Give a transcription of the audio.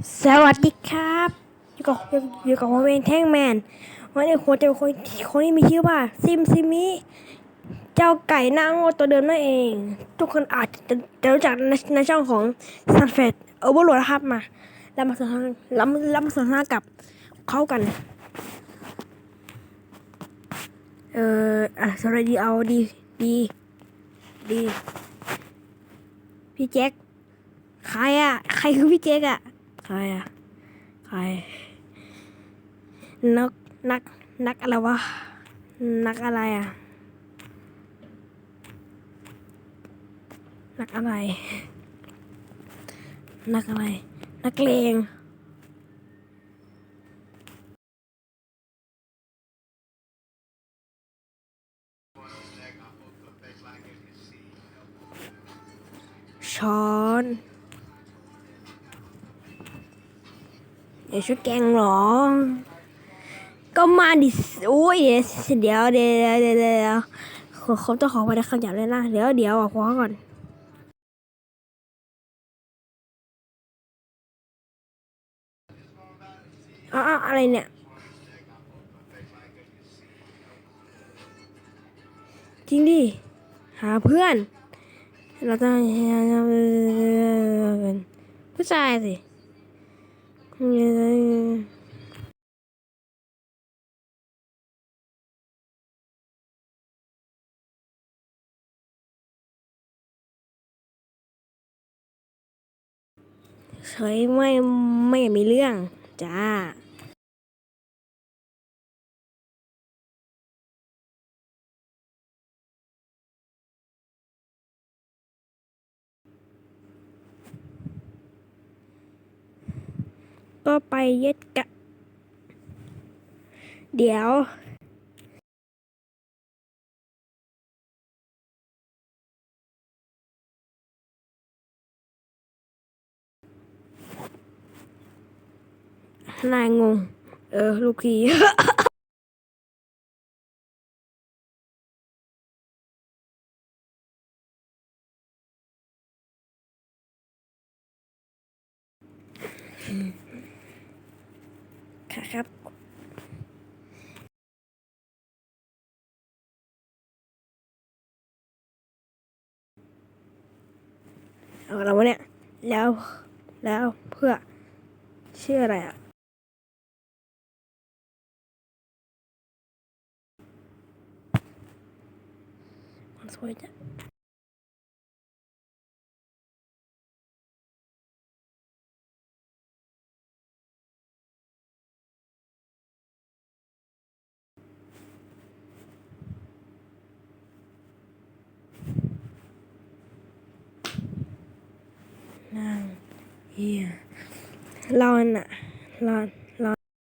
สวัสดีครับอยู่กับอยู่กับผมเองแท่งแมนวันนี้คนจะเป็นคนคนที่มีชื่อว่าซิมซิมิเจ้าไก่หน้าโง่ตัวเดิมนั่นเอง ทุกคนอาจจะจะรู้จักในในช่องของซันเฟดโอเวอร์โหลดครับมาเรามาสนทนาเราเรามาสนทนากับเขากัน เอ่ออะสวัสดีเอาดีดีดีพี่แจ็คใครอะ ใครคือพี่เจ๊กอะ ใครอะใครนักนักนักอะไรวะนักอะไรอะนักอะไรนักอะไร นักเลงช้อน เดี๋ยวชุดแกงเหรอ ก็มาดิโอ้ยเดี๋ยวเดี๋ยวเดี๋ยวเดี๋ยวเขาเขาต้องขอไปได้คำหยาบเลยนะเดี๋ยวเดี๋ยวออก่อนอ้าวอะไรเนี่ยจริงดิหาเพื่อน เราต้องเป็นผู้ชายสิ เฉยไม่ไม่มีเรื่อง จ้า ก็ไปย็ดกะ เดี๋ยวนายงง เออ ลูกพี่ ค่ะครับเอาเราวะเนี่ย แล้วแล้วเพื่อชื่ออะไรอะมันสวยจังนั่ง เฮียเรอน่ะร้อน